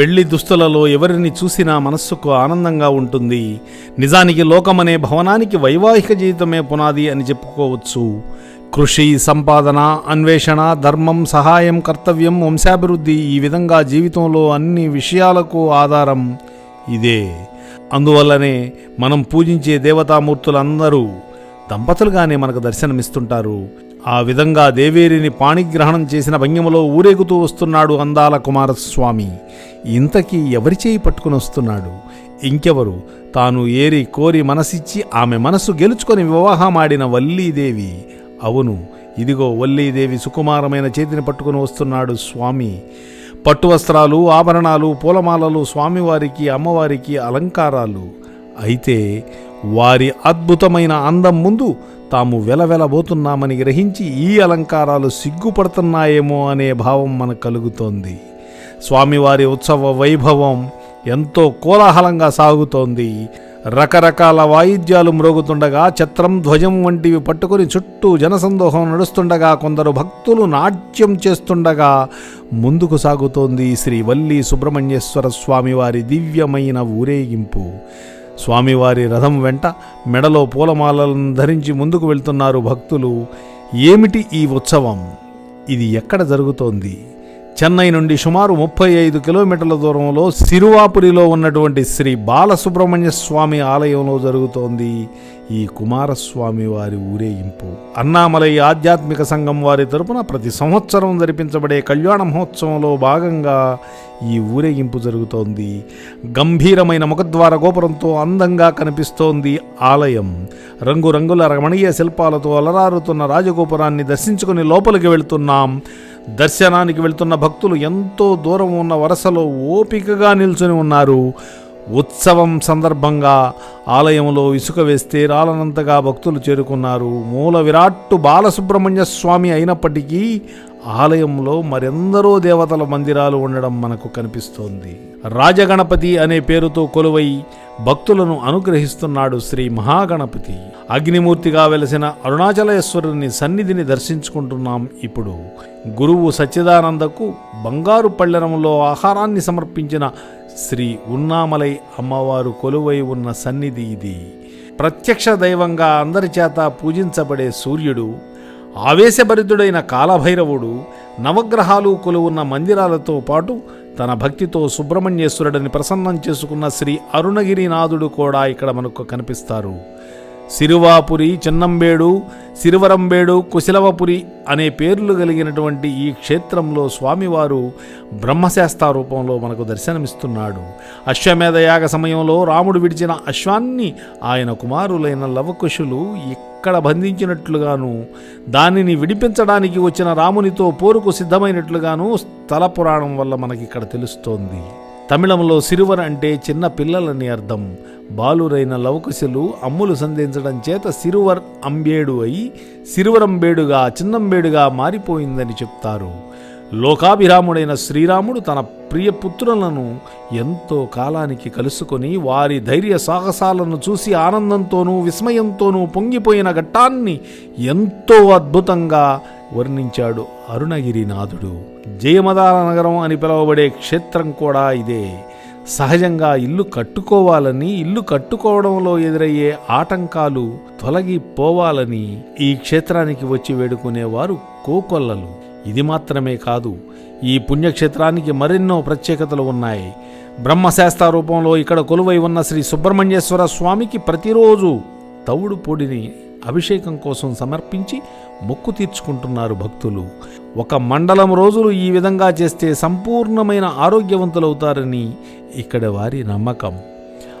పెళ్ళి దుస్తులలో ఎవరిని చూసినా మనస్సుకు ఆనందంగా ఉంటుంది. నిజానికి లోకమనే భవనానికి వైవాహిక జీవితమే పునాది అని చెప్పుకోవచ్చు. కృషి సంపాదన అన్వేషణ ధర్మం సహాయం కర్తవ్యం వంశాభివృద్ధి ఈ విధంగా జీవితంలో అన్ని విషయాలకు ఆధారం ఇదే. అందువల్లనే మనం పూజించే దేవతామూర్తులందరూ దంపతులుగానే మనకు దర్శనమిస్తుంటారు. ఆ విధంగా దేవేరిని పాణిగ్రహణం చేసిన భంగిమలో ఊరేగుతూ వస్తున్నాడు అందాల కుమారస్వామి. ఇంతకీ ఎవరి చేయి పట్టుకుని వస్తున్నాడు? ఇంకెవరు? తాను ఏరి కోరి మనసిచ్చి ఆమె మనసు గెలుచుకొని వివాహమాడిన వల్లీదేవి. అవును ఇదిగో వల్లీదేవి సుకుమారమైన చేతిని పట్టుకుని వస్తున్నాడు స్వామి. పట్టు వస్త్రాలు ఆభరణాలు పూలమాలలు స్వామివారికి అమ్మవారికి అలంకారాలు. అయితే వారి అద్భుతమైన అందం ముందు తాము వెలవెలబోతున్నామని గ్రహించి ఈ అలంకారాలు సిగ్గుపడుతున్నాయేమో అనే భావం మనకు కలుగుతోంది. స్వామివారి ఉత్సవ వైభవం ఎంతో కోలాహలంగా సాగుతోంది. రకరకాల వాయిద్యాలు మ్రోగుతుండగా ఛత్రం ధ్వజం వంటివి పట్టుకొని చుట్టూ జనసందోహం నడుస్తుండగా కొందరు భక్తులు నాట్యం చేస్తుండగా ముందుకు సాగుతోంది శ్రీ వల్లి సుబ్రహ్మణ్యేశ్వర స్వామివారి దివ్యమైన ఊరేగింపు. స్వామివారి రథం వెంట మెడలో పూలమాలలను ధరించి ముందుకు వెళ్తున్నారు భక్తులు. ఏమిటి ఈ ఉత్సవం? ఇది ఎక్కడ జరుగుతోంది? చెన్నై నుండి సుమారు ముప్పై ఐదు కిలోమీటర్ల దూరంలో సిరువాపురిలో ఉన్నటువంటి శ్రీ బాలసుబ్రహ్మణ్య స్వామి ఆలయంలో జరుగుతోంది. ఈ కుమారస్వామి వారి ఊరేగింపు అన్నామలై ఆధ్యాత్మిక సంఘం వారి తరపున ప్రతి సంవత్సరం జరిపించబడే కళ్యాణ మహోత్సవంలో భాగంగా ఈ ఊరేగింపు జరుగుతోంది. గంభీరమైన ముఖద్వార గోపురంతో అందంగా కనిపిస్తోంది ఆలయం. రంగురంగుల రమణీయ శిల్పాలతో అలరారుతున్న రాజగోపురాన్ని దర్శించుకుని లోపలికి వెళ్తున్నాం. దర్శనానికి వెళ్తున్న భక్తులు ఎంతో దూరం ఉన్న వరుసలో ఓపికగా నిల్చుని ఉన్నారు. ఉత్సవం సందర్భంగా ఆలయంలో ఇసుక వేస్తే రాలనంతగా భక్తులు చేరుకున్నారు. మూల విరాట్టు బాలసుబ్రహ్మణ్య స్వామి అయినప్పటికీ ఆలయంలో మరెందరో దేవతల మందిరాలు ఉండడం మనకు కనిపిస్తోంది. రాజగణపతి అనే పేరుతో కొలువై భక్తులను అనుగ్రహిస్తున్నాడు శ్రీ మహాగణపతి. అగ్నిమూర్తిగా వెలసిన అరుణాచలేశ్వరుని సన్నిధిని దర్శించుకుంటున్నాం ఇప్పుడు. గురువు సచ్చిదానందకు బంగారు పళ్ళెనంలో ఆహారాన్ని సమర్పించిన శ్రీ ఉన్నామలై అమ్మవారు కొలువై ఉన్న సన్నిధి ఇది. ప్రత్యక్ష దైవంగా అందరి చేత పూజించబడే సూర్యుడు ఆవేశభరితుడైన కాలభైరవుడు నవగ్రహాలు కొలువున్న మందిరాలతో పాటు తన భక్తితో సుబ్రహ్మణ్యేశ్వరుడిని ప్రసన్నం చేసుకున్న శ్రీ అరుణగిరినాథుడు కూడా ఇక్కడ మనకు కనిపిస్తారు. సిరువాపురి చిన్నంబేడు సిరివరంబేడు కుశలవపురి అనే పేర్లు కలిగినటువంటి ఈ క్షేత్రంలో స్వామివారు బ్రహ్మశాస్త్ర రూపంలో మనకు దర్శనమిస్తున్నాడు. అశ్వమేధ యాగ సమయంలో రాముడు విడిచిన అశ్వాన్ని ఆయన కుమారులైన లవకుశులు ఇక్కడ బంధించినట్లుగాను దానిని విడిపించడానికి వచ్చిన రామునితో పోరుకు సిద్ధమైనట్లుగాను స్థల పురాణం వల్ల మనకి ఇక్కడ తెలుస్తోంది. తమిళంలో సిరువర్ అంటే చిన్న పిల్లలని అర్థం. బాలురైన లవకుశులు అమ్ములు సంధించడం చేత సిరువర్ అంబేడు అయి సిరువరంబేడుగా చిన్నంబేడుగా మారిపోయిందని చెప్తారు. లోకాభిరాముడైన శ్రీరాముడు తన ప్రియపుత్రులను ఎంతో కాలానికి కలుసుకొని వారి ధైర్య సాహసాలను చూసి ఆనందంతోనూ విస్మయంతోనూ పొంగిపోయిన ఘట్టాన్ని ఎంతో అద్భుతంగా వర్ణించాడు అరుణగిరినాథుడు. జయమదాల నగరం అని పిలువబడే క్షేత్రం కూడా ఇదే. సహజంగా ఇల్లు కట్టుకోవాలని ఇల్లు కట్టుకోవడంలో ఎదురయ్యే ఆటంకాలు తొలగిపోవాలని ఈ క్షేత్రానికి వచ్చి వేడుకునేవారు కోకొల్లలు. ఇది మాత్రమే కాదు ఈ పుణ్యక్షేత్రానికి మరెన్నో ప్రత్యేకతలు ఉన్నాయి. బ్రహ్మశాస్త్ర రూపంలో ఇక్కడ కొలువై ఉన్న శ్రీ సుబ్రహ్మణ్యేశ్వర స్వామికి ప్రతిరోజు తవుడు పొడిని అభిషేకం కోసం సమర్పించి మొక్కు తీర్చుకుంటున్నారు భక్తులు. ఒక మండలం రోజులు ఈ విధంగా చేస్తే సంపూర్ణమైన ఆరోగ్యవంతులవుతారని ఇక్కడ వారి నమ్మకం.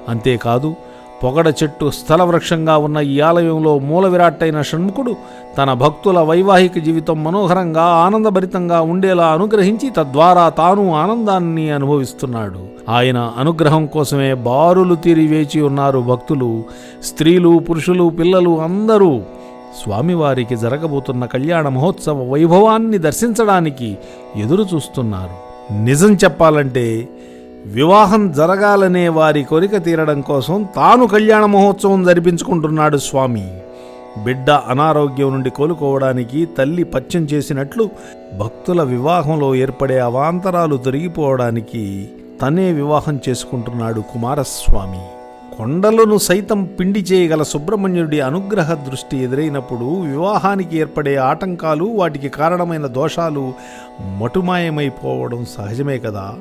అంతేకాదు పొగడ చెట్టు స్థలవృక్షంగా ఉన్న ఈ ఆలయంలో మూల విరాట్టైన షణ్ముఖుడు తన భక్తుల వైవాహిక జీవితం మనోహరంగా ఆనందభరితంగా ఉండేలా అనుగ్రహించి తద్వారా తాను ఆనందాన్ని అనుభవిస్తున్నాడు. ఆయన అనుగ్రహం కోసమే బారులు తీరి వేచి ఉన్నారు భక్తులు. స్త్రీలు పురుషులు పిల్లలు అందరూ స్వామివారికి జరగబోతున్న కళ్యాణ మహోత్సవ వైభవాన్ని దర్శించడానికి ఎదురు చూస్తున్నారు నిజం చెప్పాలంటే వివాహం జరగాలనే వారి కోరిక తీరడం కోసం తాను కళ్యాణ మహోత్సవం జరిపించుకుంటున్నాడు స్వామి. బిడ్డ అనారోగ్యం నుండి కోలుకోవడానికి తల్లి పచ్చం చేసినట్లు భక్తుల వివాహంలో ఏర్పడే అవాంతరాలు తొలగిపోవడానికి తనే వివాహం చేసుకుంటున్నాడు కుమారస్వామి. కొండలను సైతం పిండి చేయగల సుబ్రహ్మణ్యుడి అనుగ్రహ దృష్టి ఎదురైనప్పుడు వివాహానికి ఏర్పడే ఆటంకాలు వాటికి కారణమైన దోషాలు మటుమాయమైపోవడం సహజమే కదా?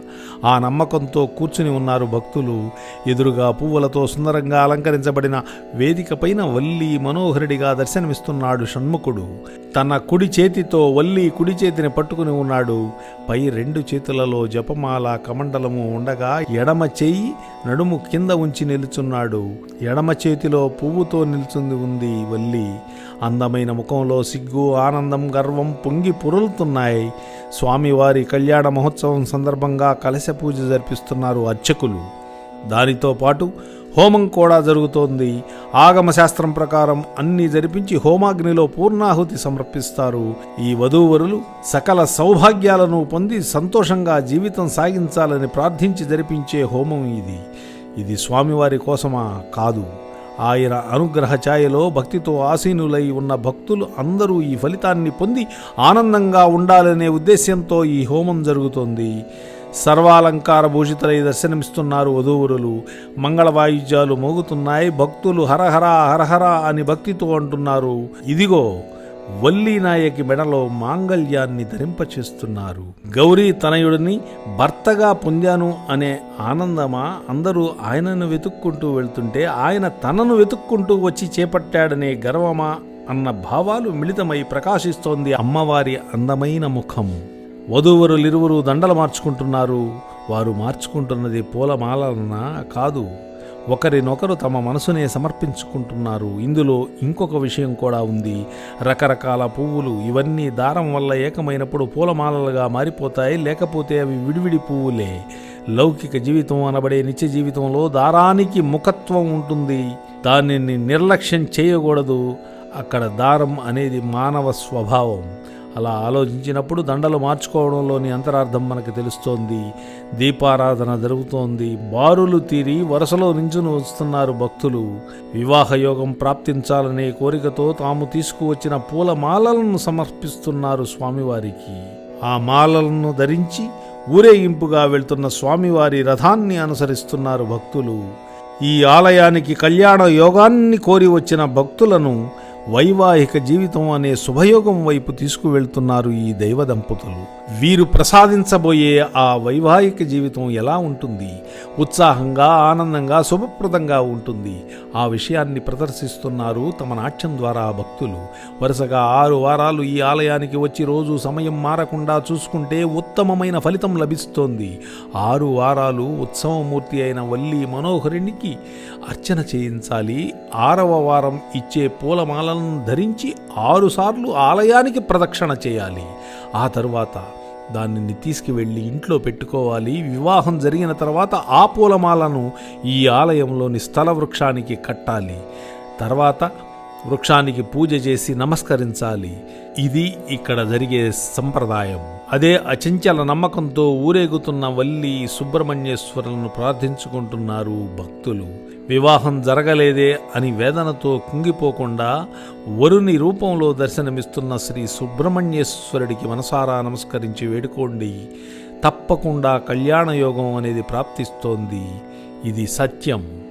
ఆ నమ్మకంతో కూర్చుని ఉన్నారు భక్తులు. ఎదురుగా పువ్వులతో సుందరంగా అలంకరించబడిన వేదిక పైన వల్లి మనోహరుడిగా దర్శనమిస్తున్నాడు షణ్ముఖుడు. తన కుడి చేతితో వల్లి కుడి చేతిని పట్టుకుని ఉన్నాడు. పై రెండు చేతులలో జపమాల కమండలము ఉండగా ఎడమ చేయి నడుము కింద ఉంచి నిలుచున్నాడు. ఎడమ చేతిలో పువ్వుతో నిల్చుంది ఉంది వల్లి. అందమైన ముఖంలో సిగ్గు ఆనందం గర్వం పొంగి పొరులుతున్నాయి. స్వామివారి కళ్యాణ మహోత్సవం సందర్భంగా కలశ పూజ జరిపిస్తున్నారు అర్చకులు. దానితో పాటు హోమం కూడా జరుగుతోంది. ఆగమ శాస్త్రం ప్రకారం అన్ని జరిపించి హోమాగ్నిలో పూర్ణాహుతి సమర్పిస్తారు. ఈ వధూవరులు సకల సౌభాగ్యాలను పొంది సంతోషంగా జీవితం సాగించాలని ప్రార్థించి జరిపించే హోమం ఇది. ఇది స్వామివారి కోసమా? కాదు. ఆయన అనుగ్రహ ఛాయలో భక్తితో ఆసీనులై ఉన్న భక్తులు అందరూ ఈ ఫలితాన్ని పొంది ఆనందంగా ఉండాలనే ఉద్దేశ్యంతో ఈ హోమం జరుగుతోంది. సర్వాలంకార భూషితులై దర్శనమిస్తున్నారు వధూవరులు మంగళవాయుద్యాలు మోగుతున్నాయి. భక్తులు హరహరా హరహర అని భక్తితో అంటున్నారు. ఇదిగో వల్లి నాయకి మెడలో మాంగళ్యాన్ని ధరింపచేస్తున్నారు. గౌరీ తనయుడిని భర్తగా పొందాను అనే ఆనందమా? అందరూ ఆయనను వెతుక్కుంటూ వెళ్తుంటే ఆయన తనను వెతుక్కుంటూ వచ్చి చేపట్టాడనే గర్వమా? అన్న భావాలు మిళితమై ప్రకాశిస్తోంది అమ్మవారి అందమైన ముఖం. వధూవరులిరువురు దండలు మార్చుకుంటున్నారు. వారు మార్చుకుంటున్నది పూలమాలన్నా కాదు. ఒకరినొకరు తమ మనసునే సమర్పించుకుంటున్నారు. ఇందులో ఇంకొక విషయం కూడా ఉంది. రకరకాల పువ్వులు ఇవన్నీ దారం వల్ల ఏకమైనప్పుడు పూలమాలలుగా మారిపోతాయి. లేకపోతే అవి విడివిడి పువ్వులే. లౌకిక జీవితం అనబడే నిత్య జీవితంలో దారానికి ముఖత్వం ఉంటుంది. దానిని నిర్లక్ష్యం చేయకూడదు. అక్కడ దారం అనేది మానవ స్వభావం. అలా ఆలోచించినప్పుడు దండలు మార్చుకోవడంలోని అంతరార్థం మనకు తెలుస్తోంది. దీపారాధన జరుగుతోంది. బారులు తీరి వరుసలో నించుని వస్తున్నారు భక్తులు. వివాహ యోగం ప్రాప్తించాలనే కోరికతో తాము తీసుకువచ్చిన పూల మాలలను సమర్పిస్తున్నారు స్వామివారికి. ఆ మాలలను ధరించి ఊరేగింపుగా వెళ్తున్న స్వామివారి రథాన్ని అనుసరిస్తున్నారు భక్తులు. ఈ ఆలయానికి కళ్యాణ యోగాన్ని కోరి వచ్చిన భక్తులను వైవాహిక జీవితం అనే శుభయోగం వైపు తీసుకువెళ్తున్నారు ఈ దైవ దంపతులు. వీరు ప్రసాదించబోయే ఆ వైవాహిక జీవితం ఎలా ఉంటుంది? ఉత్సాహంగా ఆనందంగా శుభప్రదంగా ఉంటుంది. ఆ విషయాన్ని ప్రదర్శిస్తున్నారు తమ నాట్యం ద్వారా భక్తులు. వరుసగా ఆరు వారాలు ఈ ఆలయానికి వచ్చి రోజు సమయం మారకుండా చూసుకుంటే ఉత్తమమైన ఫలితం లభిస్తోంది. ఆరు వారాలు ఉత్సవమూర్తి అయిన వల్లి మనోహరునికి అర్చన చేయించాలి. ఆరవ వారం ఇచ్చే పూలమాలను ధరించి ఆరుసార్లు ఆలయానికి ప్రదక్షిణ చేయాలి. ఆ తరువాత దానిని తీసుకువెళ్ళి ఇంట్లో పెట్టుకోవాలి. వివాహం జరిగిన తర్వాత ఆ పూలమాలను ఈ ఆలయంలోని స్థల వృక్షానికి కట్టాలి. తర్వాత వృక్షానికి పూజ చేసి నమస్కరించాలి. ఇది ఇక్కడ జరిగే సంప్రదాయం. అదే అచంచల నమ్మకంతో ఊరేగుతున్న వల్లి సుబ్రహ్మణ్యేశ్వరులను ప్రార్థించుకుంటున్నారు భక్తులు. వివాహం జరగలేదే అని వేదనతో కుంగిపోకుండా వరుని రూపంలో దర్శనమిస్తున్న శ్రీ సుబ్రహ్మణ్యేశ్వరుడికి మనసారా నమస్కరించి వేడుకోండి. తప్పకుండా కళ్యాణ యోగం అనేది ప్రాప్తిస్తోంది. ఇది సత్యం.